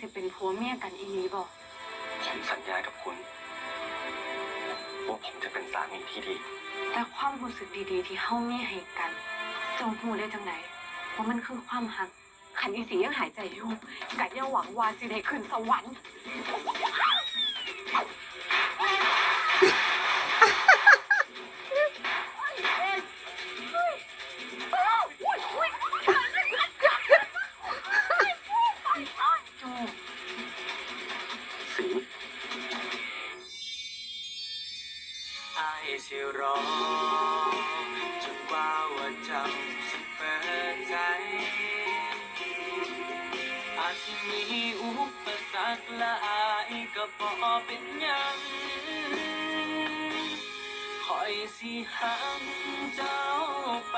สิเป็นผัวเมียกันอีนี้บอกผมสัญญากับคุณ ว่าผมจะเป็นสามีที่ดี แต่ความรู้สึกดีๆ ที่เฮามีให้กัน จงหูได้จังไหนว่ามันคือความหักขันอีสียังหายใจอยู่กัดอย่าหวังว่าสิได้ขึ้นสวรรค์ สีอายสิรอจนว่าว่าจ้าสิเปิดใจ อาจสิมีอุปสรรคหลายก็บ่เป็นยังคอยสิหังเจ้าไป